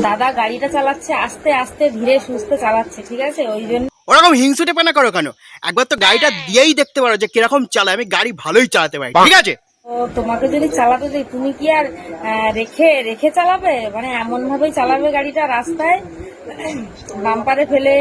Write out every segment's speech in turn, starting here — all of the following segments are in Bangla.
দাদা গাড়িটা চালাচ্ছে আস্তে আস্তে ধীরে সুস্থে চালাচ্ছে ঠিক আছে? ওই জন্য ওরকম হিংসুটে পানা করো কেন? একবার তো গাড়িটা দিয়েই দেখতে পারো যে কীরকম চালায়। আমি গাড়ি ভালোই চালাতে পারি ঠিক আছে? তো তোমাকে যদি চালাতে দিই তুমি কি আর আহ, রেখে রেখে চালাবে? মানে এমন ভাবেই চালাবে গাড়িটা রাস্তায়? বাম্পারে ফেলে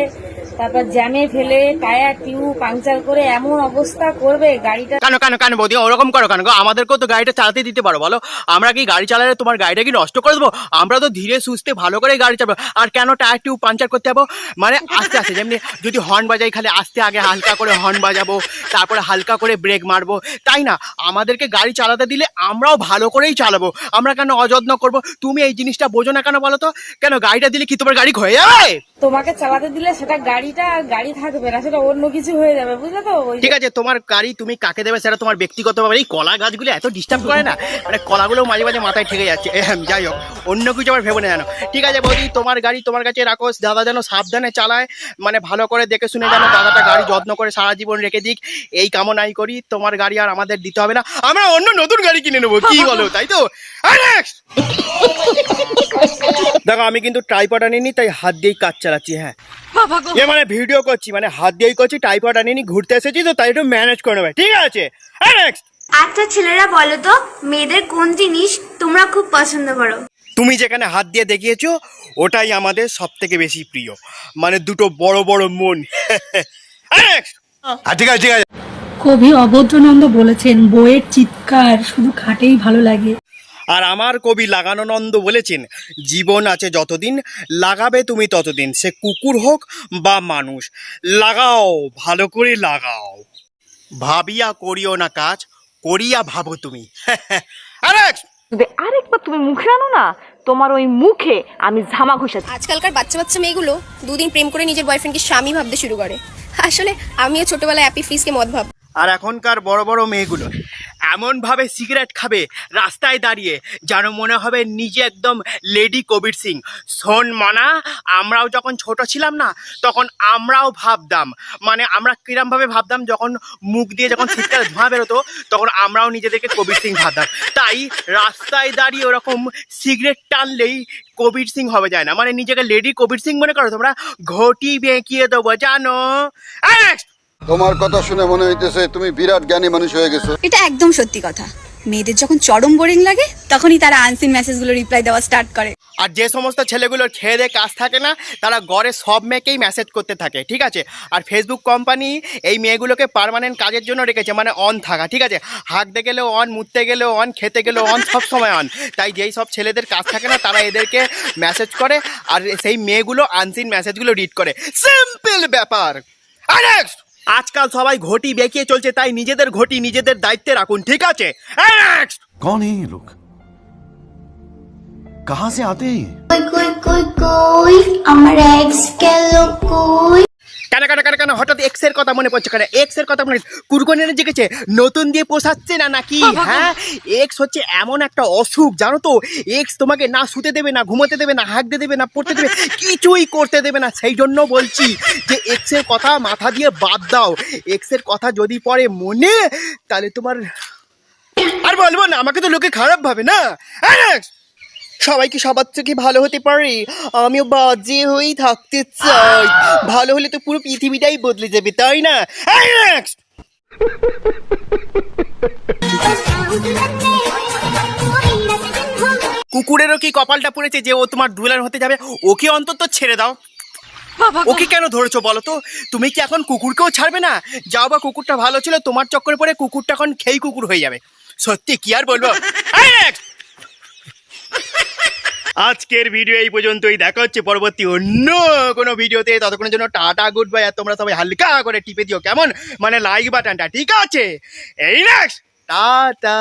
তারপর জ্যামে ফেলে টায়ার টিউব পাংচার করে এমন অবস্থা করবে গাড়িটা। কেন কেন কেন বৌদি ওরকম করো কেন? আমাদেরকেও তো গাড়িটা চালাতে দিতে পারো বলো? আমরা কি গাড়ি চালালে তোমার গাড়িটা কি নষ্ট করে দেবো? আমরা তো ধীরে সুস্থে ভালো করে গাড়ি চালাবো। আর কেন টায়ার টিউব পাঞ্চার করতে যাব? মানে আস্তে আস্তে যেমনি যদি হর্ন বাজাই খালি আস্তে আগে হালকা করে হর্ন বাজাবো তারপরে হালকা করে ব্রেক মারবো। তাই না? আমাদেরকে গাড়ি চালাতে দিলে আমরাও ভালো করেই চালাবো। আমরা কেন অযত্ন করব? তুমি এই জিনিসটা বোঝো না কেন বলো তো? কেন গাড়িটা দিলে কি তোমার গাড়ি ক্ষয়ে যাবে? তোমাকে চালাতে দিলে সেটা গাড়িটা গাড়ি থাকবে না সেটা অন্য কিছু হয়ে যাবে বুঝলে তো? ঠিক আছে তোমার গাড়ি তুমি কাকে দেবে সেটা তোমার ব্যক্তিগত ব্যাপার এই কলা গাছগুলো এত ডিস্টার্ব করে না? মানে কলাগুলো মাঝে মাঝে মাথায় ঠেকে যাচ্ছে। এহম, যাই হোক অন্য কিছু আবার ভেবে না জানো ঠিক আছে বৌদি তোমার গাড়ি তোমার কাছে রাখো দাদা যেন সাবধানে চালায় মানে ভালো করে দেখে শুনে যেন দাদাটা গাড়ি যত্ন করে সারা জীবন রেখে দিক। এই কামনাই করি তোমার গাড়ি আর আমাদের দিতে হবে না। আমরা অন্য নতুন গাড়ি কিনে নেব কি বলো তাই তো? next! দেখো আমি কিন্তু ট্রাইপড আনিনি তাই হাত দিয়েই কাজ চালাচ্ছি হ্যাঁ। এ মানে ভিডিও করছি মানে হাত দিয়েই করছি টাইপড আনিনি ঘুরতে এসেছি তো তাই একটু ম্যানেজ করে নেবে। ঠিক আছে? আর আচ্ছা ছেলেরা বলো তো মেয়েদের কোন জিনিস তোমরা খুব পছন্দ করো? তুমি যেখানে হাত দিয়ে দেখিয়েছো ওটাই আমাদের সব থেকে বেশি প্রিয়। মানে দুটো বড় বড় মন। আর next! ঠিক আছে ঠিক আছে। কবি অভদ্রনন্দ বলেছেন বইয়ের চিৎকার শুধু খাটেই ভালো লাগে। আর আমার কবি লাগানোনন্দ বলেছেন জীবন আছে যতদিন লাগাবে তুমি ততদিন সে কুকুর হোক বা মানুষ। লাগাও ভালো করে লাগাও। ভাবিয়া করিও না কাজ করিয়া ভাবো তুমি। আরেকবার তুমি মুখে আনো না তোমার ওই মুখে আমি ঝামা ঘষে আজকালকার বাচ্চা বাচ্চা মেয়েগুলো দুদিন প্রেম করে নিজের বয়ফ্রেন্ডকে স্বামী ভাবতে শুরু করে। আসলে আমিও ছোটবেলায় অ্যাপি ফিসকে মদ ভাব আর এখনকার বড় বড় মেয়েগুলো এমনভাবে সিগারেট খাবে রাস্তায় দাঁড়িয়ে, যেন মনে হবে নিজে একদম লেডি কবির সিং। শোন মানা, আমরাও যখন ছোট ছিলাম না, তখন আমরাও ভাবতাম মানে আমরা কিরমভাবে ভাবতাম যখন মুখ দিয়ে যখন শীতকালে ধোঁয়া বেরোতো, তখন আমরাও নিজেদেরকে কবির সিং ভাবতাম। তাই রাস্তায় দাঁড়িয়ে ওরকম সিগারেট টানলেই কবির সিং হবে যায় না। মানে নিজেকে লেডি কবির সিং মনে করো, তোমরা ঘটি বেঁকিয়ে দেবো, জানো! তোমার কথা শুনে মনে হইতেছে তুমি বিরাট জ্ঞানী মানুষ হয়ে গেছো। এটা একদম সত্যি কথা। মেয়েদের যখন চরম বোরিং লাগে তখনই তারা আনসিন মেসেজগুলো রিপ্লাই দেওয়া স্টার্ট করে। আর যে সমস্ত ছেলেগুলোর খেয়ে দিয়ে কাজ থাকে না তারা গড়ে সব মেয়েকেই মেসেজ করতে থাকে ঠিক আছে? আর ফেসবুক কোম্পানি এই মেয়েগুলোকে পার্মানেন্ট কাজের জন্য রেখেছে মানে অন থাকা ঠিক আছে? হাঁকতে গেলেও অন মুততে গেলেও অন খেতে গেলেও অন সব সময় অন তাই যেই সব ছেলেদের কাজ থাকে না তারা এদেরকে মেসেজ করে আর সেই মেয়েগুলো আনসিন মেসেজগুলো রিড করে। সিম্পল ব্যাপার। আর next! আজকাল সবাই ঘটি বেঁকিয়ে চলছে তাই নিজেদের ঘটি নিজেদের দায়িত্বে রাখুন ঠিক আছে আর next! कौन है ये लोग कहाँ से आते हैं ये কই কই কই কই আমার এক্স গেল কই কেন কেন কেন কেন? হঠাৎ এক্সের কথা মনে পড়ছে কেন? এক্সের কথা মনে কুরকনের জেগেছে নতুন দিয়ে পোষাচ্ছে না নাকি? হ্যাঁ? এক্স হচ্ছে এমন একটা অসুখ জানো তো? এক্স তোমাকে না শুতে দেবে না ঘুমাতে দেবে না হাঁকতে দেবে না পড়তে দেবে কিছুই করতে দেবে না। সেই জন্য বলছি যে এক্সের কথা মাথা দিয়ে বাদ দাও। এক্সের কথা যদি পড়ে মনে তাহলে তোমার আর বলব না আমাকে তো লোকে খারাপ ভাবে না? next! সবাই কি সবার থেকে ভালো হতে পারে। আমিও বাজে হয়েই থাকতে চাই। ভালো হলে তো পুরো পৃথিবীটাই বদলে যাবে তাই না? কুকুরেরও কি কপালটা পড়েছে যে ও তোমার দুলার হতে যাবে? ওকে অন্তত ছেড়ে দাও। ওকে কেন ধরেছো বলো তো? তুমি কি এখন কুকুরকেও ছাড়বে না? যাও বা কুকুরটা ভালো ছিল তোমার চক্করে পড়ে কুকুরটা এখন খেই কুকুর হয়ে যাবে। সত্যি কি আর বলব! আজকের ভিডিও এই পর্যন্তই। দেখা হচ্ছে পরবর্তী অন্য কোনো ভিডিওতে ততক্ষণের জন্য টাটা গুড বাই আর তোমরা সবাই হালকা করে টিপে দিও, কেমন? মানে লাইক বাটনটা ঠিক আছে? এই নেক্সট টাটা!